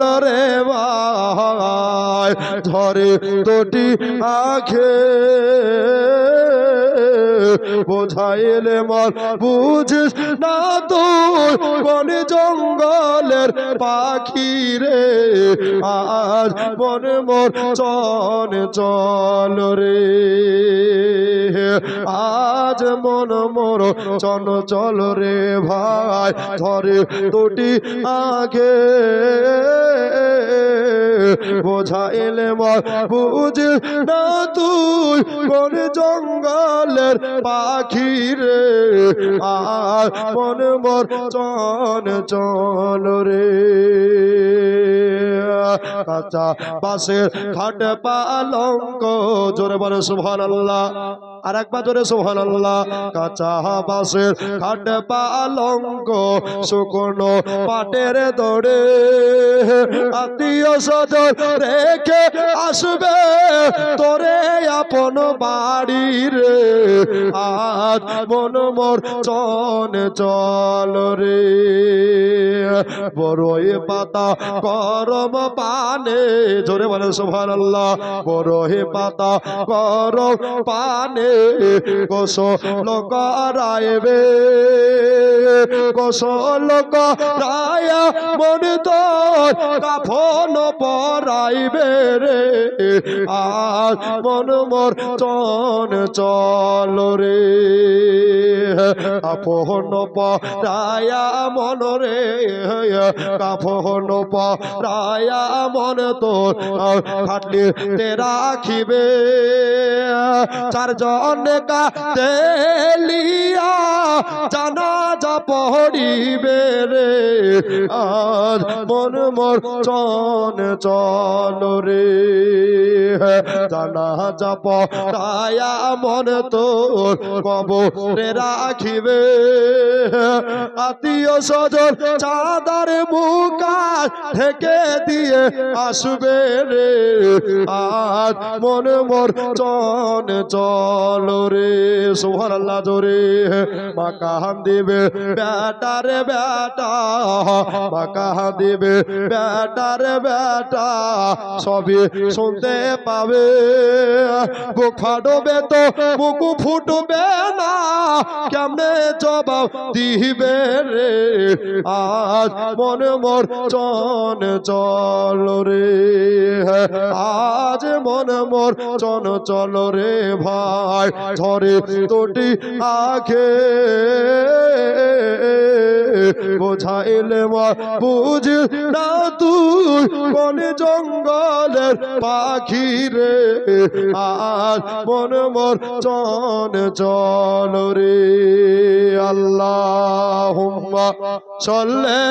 রে ধরে তোটি আখে। বোঝাইলে মন, বুঝিস না তুই? কোন জঙ্গলের পাখি রে। আজ মনে মোর চন চল রে। আজ মন মোর চন চল রে ভাই। ধরে তোটি আগে। বোঝাইলে এলে বুঝিস না তুই কোন জঙ্গলের পাখি রে। আর মন মর, চন চল রে। কাঁচা পাশের খাট পালঙ্ক। জোরে বলে সুভান আল্লাহ আর একবার জোরে সুভান আল্লাহ কাঁচা বাসের খাট পালঙ্ক শুকনো পাটের দৌড়ে। আত্মীয় স্বজন রেখে আসবে তোরে আপন বাড়ি আজ মন চন চল রে। বড়ই পাতা করম পানে। জোরে বলে সোভান আল্লাহ বড়ই পাতা করম পানে। কোষ লোক রায়বে কোষ লোক রায় মন তোর কাফন পরাইবে রে। আজ মন মোর চন চল রে। আপন পরায়া মন রে, কাফন পরায়া মন তোর খাটলি তে রাখিবে। চারজন কাতেলিয়া জানা যা পড়িবে রে। আজ মন মোর চন চল রে। জানা যা পড়ায়া মন তোর কবরে রাখিবে। আত্মীয় স্বজন চাঁদার মুখা ঢেকে দিয়ে আসবে রে। আজ মন মোর চন চল রে। সোহার আল্লাহ জোরে মা কাহান দিবে। বেটা মা কাহান দিবে বেটারে বেটা সবই শুনতে পাবে। বুক ফাটবে তো বুক ফুটবে না, কেমনে জবাব দিবে রে? আজ মনে মোর চন চল রে, আজ মনে মোর চন চল রে ভাই ঝরে তোটি আখে। বোঝাইলে বুঝ না তুই কোন জঙ্গলের পাখি রে। আর মন মোর চন চল রে আল্লাহ চলে